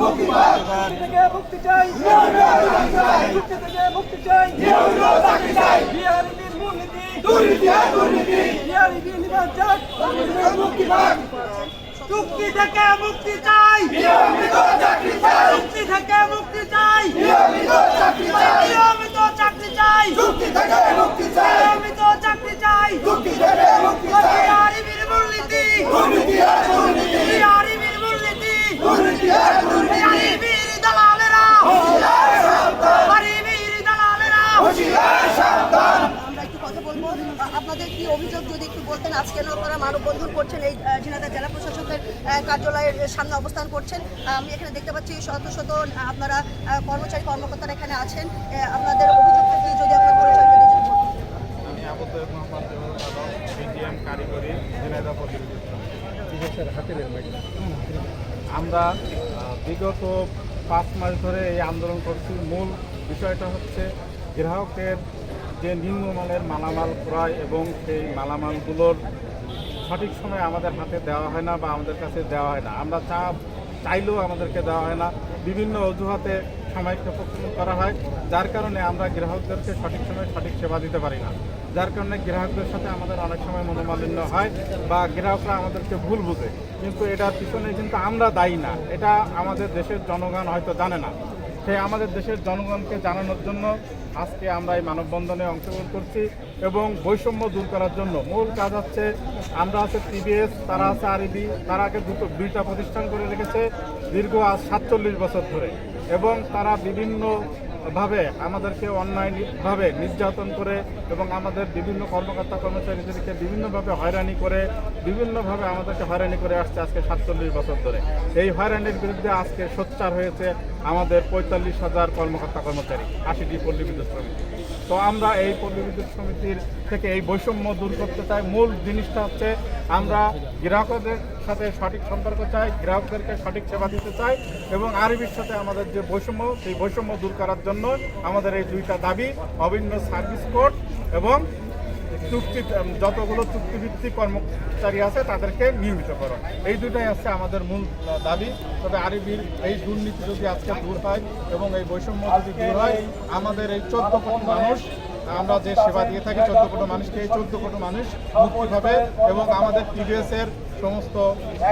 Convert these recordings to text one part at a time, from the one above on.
মুক্তি থেকে মুক্তি চাই। মুক্তি থেকে মুক্তি চাই বিহারিদের মূলনীতি বিহারিদের নির্বাচন চুক্তি থেকে মুক্তি চাই চুক্তি থেকে মুক্তি চাই চাকরি আপনাদের কি অভিযোগ যদি একটু বলতেন, আজকে আপনারা মানববন্ধন করছেন এই ঝিনাইদহ জেলা প্রশাসকের কার্যালয়ের সামনে অবস্থান করছেন। আমি এখানে দেখতে পাচ্ছি শত শত আপনারা কর্মচারী কর্মকর্তারা এখানে আছেন। আপনাদের অভিযোগটা কি যদি আপনার পরিচয়টা দিয়ে যদি বলতেন আমি আবদ্ধ মোহাম্মদ জহুরুল আলম বিজিএম কারিগরি ঝিনাইদহ প্রতিনিধি। আমরা বিগত পাঁচ মাস ধরে এই আন্দোলন করছি। মূল বিষয়টা হচ্ছে গ্রাহকের যে নিম্নমানের মালামাল ক্রয় এবং সেই মালামালগুলোর সঠিক সময় আমাদের হাতে দেওয়া হয় না বা আমাদের কাছে দেওয়া হয় না। আমরা চা চাইলেও আমাদেরকে দেওয়া হয় না। বিভিন্ন অজুহাতে সময়ক্ষেপণ করা হয়, যার কারণে আমরা গ্রাহকদেরকে সঠিক সময় সঠিক সেবা দিতে পারি না। যার কারণে গ্রাহকদের সাথে আমাদের অনেক সময় মনোমালিন্য হয় বা গ্রাহকরা আমাদেরকে ভুল বুঝে। কিন্তু এটার পিছনে কিন্তু আমরা দায়ী না। এটা আমাদের দেশের জনগণ হয়তো জানে না। সেই আমাদের দেশের জনগণকে জানানোর জন্য আজকে আমরা এই মানববন্ধনে অংশগ্রহণ করছি এবং বৈষম্য দূর করার জন্য মূল কাজ হচ্ছে আমরা আছে টিবিএস তারা আছে আরবি, তারা আগে দুটো, দুইটা প্রতিষ্ঠান করে রেখেছে দীর্ঘ আজ সাতচল্লিশ বছর ধরে। এবং তারা বিভিন্ন ভাবে আমাদেরকে অন্যায়ভাবে নির্যাতন করে এবং আমাদের বিভিন্ন কর্মকর্তা কর্মচারীদেরকে বিভিন্নভাবে হয়রানি করে, বিভিন্নভাবে আমাদেরকে হয়রানি করে আসছে আজকে সাতচল্লিশ বছর ধরে। এই হয়রানির বিরুদ্ধে আজকে সোচ্চার হয়েছে আমাদের পঁয়তাল্লিশ হাজার কর্মকর্তা কর্মচারী, আশিটি পল্লী বিদ্যুৎ সমিতি। তো আমরা এই পল্লী বিদ্যুৎ সমিতির থেকে এই বৈষম্য দূর করতে চাই। মূল জিনিসটা হচ্ছে আমরা গ্রাহকদের সাথে সঠিক সম্পর্ক চাই, গ্রাহকদেরকে সঠিক সেবা দিতে চাই এবং আরবির সাথে আমাদের যে বৈষম্য, সেই বৈষম্য দূর করার জন্য আমাদের এই দুইটা দাবি, অভিন্ন সার্ভিস কোড এবং চুক্তি যতগুলো চুক্তিভিত্তিক কর্মচারী আছে তাদেরকে নিয়মিত করো। এই দুটাই আছে আমাদের মূল দাবি। তবে আরবির এই দুর্নীতি যদি আজকে দূর হয় এবং এই বৈষম্য যদি দূর হয়, আমাদের এই চোদ্দ কোটি মানুষ, আমরা যে সেবা দিয়ে থাকি, চোদ্দ কোটি মানুষকে এই চোদ্দ কোটি মানুষ মুক্তি পাবে এবং আমাদের টিডিএস এর সমস্ত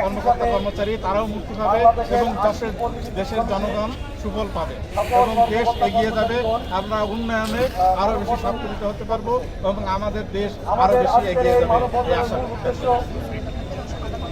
কর্মকর্তা কর্মচারী তারাও মুক্তি পাবে এবং দেশের দেশের জনগণ সুফল পাবে এবং দেশ এগিয়ে যাবে। আমরা উন্নয়নে আরও বেশি সক্রিয় হতে পারব এবং আমাদের দেশ আরও বেশি এগিয়ে যাবে এই আশা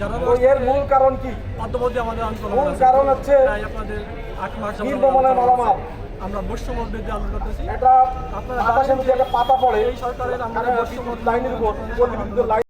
তো এর মূল কারণ কি? আমাদের আন্দোলন মূল কারণ হচ্ছে আপনাদের আট মাস নির্মমানের মালামাল। আমরা বৈষম্য বিরুদ্ধে আন্দোলন করতেছি এটা আপনার পাতা পড়ে। এই সরকারের আমরা লাইনের উপর লাইন